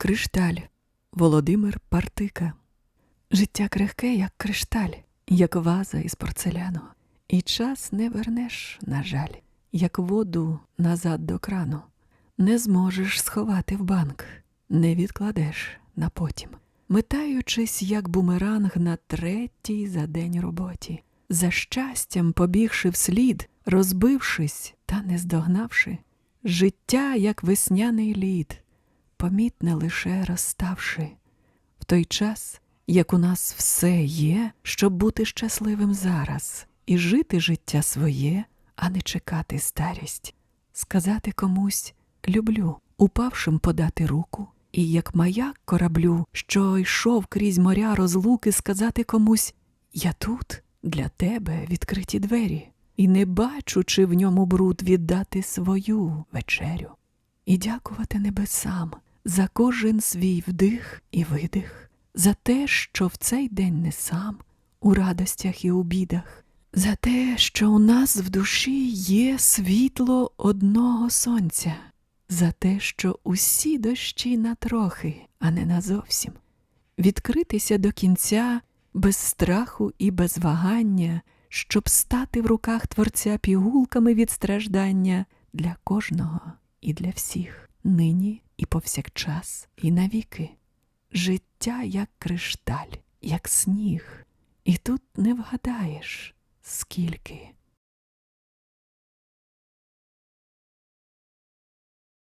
Кришталь Володимир Партика. Життя крихке, як кришталь, як ваза із порцеляну. І час не вернеш, на жаль, як воду назад до крану. Не зможеш сховати в банк, не відкладеш на потім. Метаючись, як бумеранг на третій за день роботі, за щастям побігши вслід, розбившись та не здогнавши, життя, як весняний лід, помітне лише розставши, в той час, як у нас все є, щоб бути щасливим зараз, і жити життя своє, а не чекати старість, сказати комусь люблю, упавшим подати руку, і як маяк кораблю, що йшов крізь моря розлуки, сказати комусь Я тут для тебе відкриті двері, і не бачу, чи в ньому бруд віддати свою вечерю, і дякувати небесам за кожен свій вдих і видих, за те, що в цей день не сам, у радостях і у бідах, за те, що у нас в душі є світло одного сонця, за те, що усі дощі на трохи, а не на зовсім, відкритися до кінця без страху і без вагання, щоб стати в руках Творця пігулками від страждання для кожного і для всіх, нині і повсякчас, і навіки. Життя як кришталь, як сніг, і тут не вгадаєш, скільки.